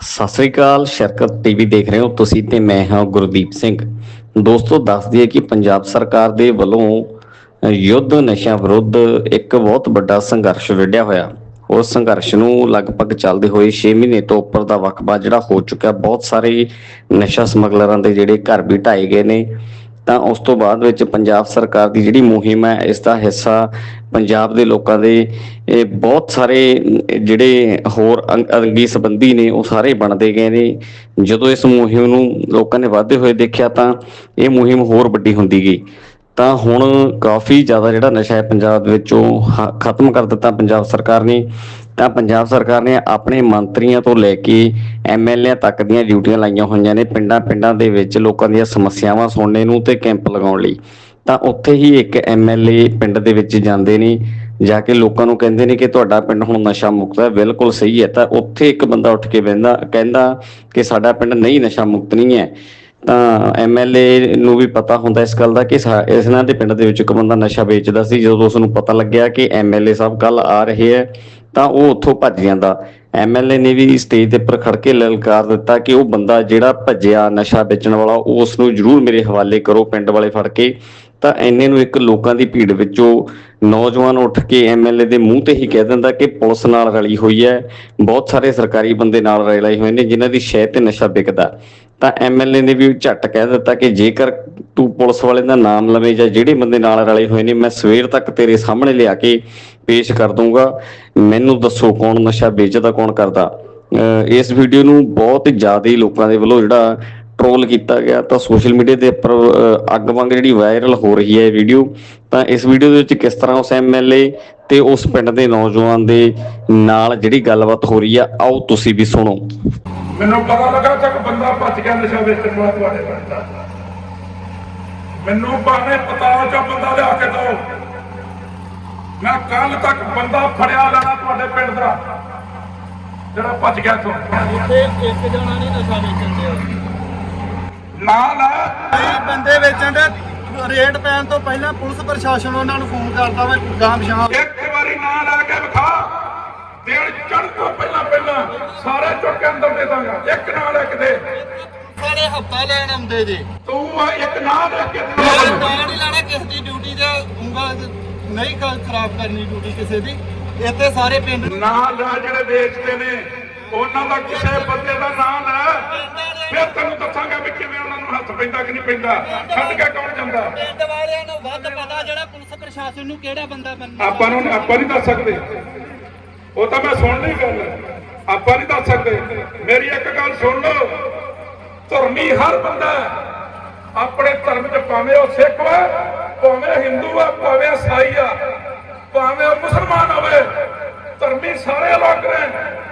ਸਤਿ ਸ੍ਰੀ ਅਕਾਲ, ਸ਼ਰਕਤ TV ਦੇਖ ਰਹੇ ਹੋ ਤੁਸੀਂ ਤੇ ਮੈਂ ਹਾਂ ਗੁਰਦੀਪ ਸਿੰਘ। ਦੋਸਤੋ, ਦੱਸ ਦਈਏ ਕਿ ਪੰਜਾਬ ਸਰਕਾਰ ਦੇ ਵੱਲੋਂ ਯੁੱਧ ਨਸ਼ਿਆਂ ਵਿਰੁੱਧ ਇੱਕ ਬਹੁਤ ਵੱਡਾ ਸੰਘਰਸ਼ ਵਿੱਢਿਆ ਹੋਇਆ। ਉਸ ਸੰਘਰਸ਼ ਨੂੰ ਲਗਭਗ ਚੱਲਦੇ ਹੋਏ 6 ਮਹੀਨੇ ਤੋਂ ਉੱਪਰ ਦਾ ਵਕਬਾ ਜਿਹੜਾ ਹੋ ਚੁੱਕਾ ਬਹੁਤ ਸਾਰੇ ਨਸ਼ਾ ਸਮਗਲਰਾਂ ਦੇ ਜਿਹੜੇ ਘਰ ਵੀ ਢਾਏ ਗਏ ਨੇ। ਤਾਂ ਉਸ ਤੋਂ ਬਾਅਦ ਵਿੱਚ ਪੰਜਾਬ ਸਰਕਾਰ ਦੀ ਜਿਹੜੀ ਮੁਹਿੰਮ ਹੈ, ਇਸ ਦਾ ਹਿੱਸਾ ਪੰਜਾਬ ਦੇ ਲੋਕਾਂ ਦੇ, ਇਹ ਬਹੁਤ ਸਾਰੇ ਜਿਹੜੇ ਹੋਰ ਅੰਗੀ ਸੰਬੰਧੀ ਨੇ, ਉਹ ਸਾਰੇ ਬਣਦੇ ਗਏ ਨੇ। ਜਦੋਂ ਇਸ ਮੁਹਿੰਮ ਨੂੰ ਲੋਕਾਂ ਨੇ ਵਧਦੇ ਹੋਏ ਦੇਖਿਆ ਤਾਂ ਇਹ ਮੁਹਿੰਮ ਹੋਰ ਵੱਡੀ ਹੁੰਦੀ ਗਈ। ਤਾਂ ਹੁਣ ਕਾਫੀ ਜ਼ਿਆਦਾ ਜਿਹੜਾ ਨਸ਼ਾ ਹੈ ਪੰਜਾਬ ਦੇ ਵਿੱਚੋਂ ਹ- ਖਤਮ ਕਰ ਦਿੱਤਾ ਪੰਜਾਬ ਸਰਕਾਰ ਨੇ। ਤਾਂ ਪੰਜਾਬ ਸਰਕਾਰ ਨੇ ਆਪਣੇ ਮੰਤਰੀਆਂ ਤੋਂ ਲੈ ਕੇ ਐਮਐਲਏ ਤੱਕ ਦੀਆਂ ਡਿਊਟੀਆਂ ਲਾਈਆਂ ਹੋਈਆਂ ਨੇ ਪਿੰਡਾਂ ਪਿੰਡਾਂ ਦੇ ਵਿੱਚ ਲੋਕਾਂ ਦੀਆਂ ਸਮੱਸਿਆਵਾਂ ਸੁਣਨੇ ਨੂੰ ਤੇ ਕੈਂਪ ਲਗਾਉਣ ਲਈ। ਤਾਂ ਉੱਥੇ ਹੀ ਇੱਕ ਐਮਐਲਏ ਪਿੰਡ ਦੇ ਵਿੱਚ ਜਾਂਦੇ ਨੇ, ਜਾ ਕੇ ਲੋਕਾਂ ਨੂੰ ਕਹਿੰਦੇ ਨੇ ਕਿ ਤੁਹਾਡਾ ਪਿੰਡ ਹੁਣ ਨਸ਼ਾ ਮੁਕਤ ਹੈ, ਬਿਲਕੁਲ ਸਹੀ ਹੈ। ਤਾਂ ਉੱਥੇ ਇੱਕ ਬੰਦਾ ਉੱਠ ਕੇ ਬਹਿੰਦਾ, ਕਹਿੰਦਾ ਕਿ ਸਾਡਾ ਪਿੰਡ ਨਹੀਂ, ਨਸ਼ਾ ਮੁਕਤ ਨਹੀਂ ਹੈ। ਤਾਂ ਐਮਐਲਏ ਨੂੰ ਵੀ ਪਤਾ ਹੁੰਦਾ ਇਸ ਗੱਲ ਦਾ ਕਿ ਸਾ- ਇਹਨਾਂ ਦੇ ਪਿੰਡ ਦੇ ਵਿੱਚ ਇੱਕ ਬੰਦਾ ਨਸ਼ਾ ਵੇਚਦਾ ਸੀ, ਜਦੋਂ ਉਸ ਨੂੰ ਪਤਾ ਲੱਗਿਆ ਕਿ ਐਮਐਲਏ ਸਾਹਿਬ ਕੱਲ ਆ ਰਹੇ ਹੈ। ਤਾਂ ਉਹ ਉੱਥੋਂ ਭੱਜ ਜਾਂਦਾ। ਐਮਐਲਏ ਨੇ ਵੀ ਸਟੇਜ ਦੇ ਉੱਪਰ ਖੜ ਕੇ ਲਲਕਾਰ ਦਿੱਤਾ ਕਿ ਉਹ ਬੰਦਾ ਜਿਹੜਾ ਭੱਜਿਆ, ਨਸ਼ਾ ਵੇਚਣ ਵਾਲਾ ਉਹ ਉਸ ਨੂੰ ਜ਼ਰੂਰ ਮੇਰੇ ਹਵਾਲੇ ਕਰੋ, ਪਿੰਡ ਵਾਲੇ ਫੜ ਕੇ। ਤਾਂ ਐਨੇ ਨੂੰ ਇੱਕ ਲੋਕਾਂ ਦੀ ਭੀੜ ਵਿੱਚੋਂ ਨੌਜਵਾਨ ਉੱਠ ਕੇ ਐਮਐਲਏ ਦੇ ਮੂੰਹ ਤੇ ਹੀ ਕਹਿ ਦਿੰਦਾ ਕਿ ਪੁਲਿਸ ਨਾਲ ਰਲੀ ਹੋਈ ਹੈ। ਬਹੁਤ ਸਾਰੇ ਸਰਕਾਰੀ ਬੰਦੇ ਨਾਲ ਰਲੇ ਹੋਏ ਨੇ ਜਿਨ੍ਹਾਂ ਦੀ ਸ਼ਹਿ ਤੇ ਨਸ਼ਾ ਵਿਕਦਾ। ਤਾਂ ਐਮਐਲਏ ਨੇ ਵੀ ਝੱਟ ਕਹਿ ਦਿੱਤਾ ਕਿ ਜੇਕਰ ਤੂੰ ਪੁਲਿਸ ਵਾਲੇ ਦਾ ਨਾਮ ਲਵੇਂ ਜਾਂ ਜਿਹੜੇ ਬੰਦੇ ਨਾਲ ਰਲੇ ਹੋਏ ਨੇ, ਮੈਂ ਸਵੇਰ ਤੱਕ ਤੇਰੇ ਸਾਹਮਣੇ ਲਿਆ ਕੇ ਪੇਸ਼ ਕਰ ਦੂੰਗਾ ਮੈਨੂੰ ਦੱਸੋ ਕੌਣ ਨਸ਼ਾ ਵੇਚਦਾ, ਕੌਣ ਕਰਦਾ। ਅਹ ਇਸ ਵੀਡੀਓ ਨੂੰ ਬਹੁਤ ਜ਼ਿਆਦਾ ਲੋਕਾਂ ਦੇ ਵੱਲੋਂ ਜਿਹੜਾ ਟ੍ਰੋਲ ਕੀਤਾ ਗਿਆ ਤਾਂ ਸੋਸ਼ਲ ਮੀਡੀਆ ਦੇ ਉੱਪਰ ਅੱਗ ਵਾਂਗ ਜਿਹੜੀ ਵਾਇਰਲ ਹੋ ਰਹੀ ਹੈ ਇਹ ਵੀਡੀਓ ਤਾਂ ਇਸ ਵੀਡੀਓ ਦੇ ਵਿੱਚ ਕਿਸ ਤਰ੍ਹਾਂ ਉਸ ਐਮਐਲਏ ਤੇ ਉਸ ਪਿੰਡ ਦੇ ਨੌਜਵਾਨ ਦੇ ਨਾਲ ਜਿਹੜੀ ਗੱਲਬਾਤ ਹੋ ਰਹੀ ਆ ਆਓ ਤੁਸੀਂ ਵੀ ਸੁਣੋ। ਮੈਨੂੰ ਪਤਾ ਲੱਗਾ ਤੱਕ ਬੰਦਾ ਭੱਜ ਗਿਆ ਨਸ਼ਾ ਵੇਚਣ ਵਾਲਾ ਤੁਹਾਡੇ ਪਿੰਡ ਦਾ। ਮੈਨੂੰ ਬਾਨੇ ਪਤਾਲ ਚੋਂ ਬੰਦਾ ਲਿਆ ਕੇ ਦਿਓ ਮੈਂ ਕੱਲ ਤੱਕ ਬੰਦਾ ਫੜਿਆ ਲੈਣਾ ਤੁਹਾਡੇ ਪਿੰਡ ਦਾ। ਜਿਹੜਾ ਭੱਜ ਗਿਆ ਤੋਂ ਉੱਥੇ ਇੱਕ ਜਣਾ ਨਹੀਂ ਨਸ਼ਾ ਵੇਚਣ ਦਿਆ। ਨਾਲ ਹੈ ਕਈ ਬੰਦੇ ਵੇਚਣ ਦੇ ਰੇਟ ਪੈਣ ਤੋਂ ਪਹਿਲਾਂ ਪੁਲਿਸ ਪ੍ਰਸ਼ਾਸਨ ਉਹਨਾਂ ਨੂੰ ਫੋਨ ਕਰਦਾ ਵਾ ਗਾਂਵ ਸ਼ਾਮ ਇੱਕ ਵਾਰੀ ਨਾਂ ਲਾ ਕੇ ਵਿਖਾ। ਦਿਨ ਚੜ ਤੋਂ ਪਹਿਲਾਂ ਪਹਿਲਾਂ ਸਾਰੇ ਚੁੱਕ ਕੇ ਅੰਦਰ ਦੇ ਦਾਂਗਾ। ਇੱਕ ਨਾਂ ਲੈ ਕੇ ਦੇ। ਸਾਰੇ ਹਫਤਾ ਲੈਣ ਆਉਂਦੇ ਜੇ। ਤੂੰ ਆ ਇੱਕ ਨਾਂ ਲੈ ਕੇ ਦੇ। ਮੈਂ ਨਹੀਂ ਲੈਣਾ ਕਿਸੇ ਦੀ ਡਿਊਟੀ ਤੇ। ਉਂਗਲ ਨਹੀਂ ਖਰਾਬ ਕਰਨੀ ਡਿਊਟੀ ਕਿਸੇ ਦੀ। ਇੱਥੇ ਸਾਰੇ ਪਿੰਡ ਨੂੰ ਨਾਂ ਲੈ ਜਿਹੜੇ ਵੇਚਦੇ ਨੇ ਉਹਨਾਂ ਦਾ ਕਿਸੇ ਬੰਦੇ ਦਾ ਨਾਂ ਲੈ। ਫਿਰ ਪੈਂਦਾ ਕਿ ਨਹੀਂ ਪੈਂਦਾ? ਛੱਡ ਕੇ ਕੌਣ ਜਾਂਦਾ? ਪਿੰਡ ਵਾਲਿਆਂ ਨੂੰ ਵੱਧ ਪਤਾ ਜਿਹੜਾ ਪੁਲਿਸ ਪ੍ਰਸ਼ਾਸਨ ਨੂੰ ਕਿਹੜਾ ਬੰਦਾ ਬੰਦਾ ਆਪਾਂ ਨੂੰ ਆਪਾਂ ਨਹੀਂ ਦੱਸ ਸਕਦੇ। ਉਹ ਤਾਂ ਮੈਂ ਸੁਣ ਲਈ ਗੱਲ। ਆਪਾਂ ਨਹੀਂ ਦੱਸ ਸਕਦੇ। ਮੇਰੀ ਇੱਕ ਗੱਲ ਸੁਣ ਲਓ। ਧਰਮੀ ਹਰ ਬੰਦਾ। ਆਪਣੇ ਧਰਮ 'ਚ ਭਾਵੇਂ ਉਹ ਸਿੱਖ ਵਾ ਭਾਵੇਂ ਹਿੰਦੂ ਆ ਭਾਵੇਂ ਈਸਾਈ ਆ ਭਾਵੇਂ ਉਹ ਮੁਸਲਮਾਨ ਹੋਵੇ ਧਰਮੀ ਸਾਰੇ ਅਲੱਗ ਨੇ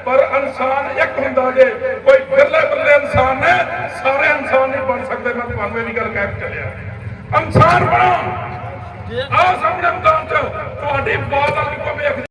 ਪਰ ਇਨਸਾਨ ਇੱਕ ਹੁੰਦਾ ਜੇ ਕੋਈ ਬਿਰਲੇ ਬਿਰਲੇ ਇਨਸਾਨ ਨੇ ਸਾਰੇ ਇਨਸਾਨ ਨਹੀਂ ਬਣ ਸਕਦੇ ਮੈਂ ਤੁਹਾਨੂੰ ਗੱਲ ਚੱਲਿਆ। ਇਨਸਾਨ ਬਣੋ। ਜੇ ਆਹ ਸਾਹਮਣੇ ਮੈਦਾਨ 'ਚ ਤੁਹਾਡੀ ਬਾਤ ਵਾਲੀ ਕੋਈ ਵੇਖ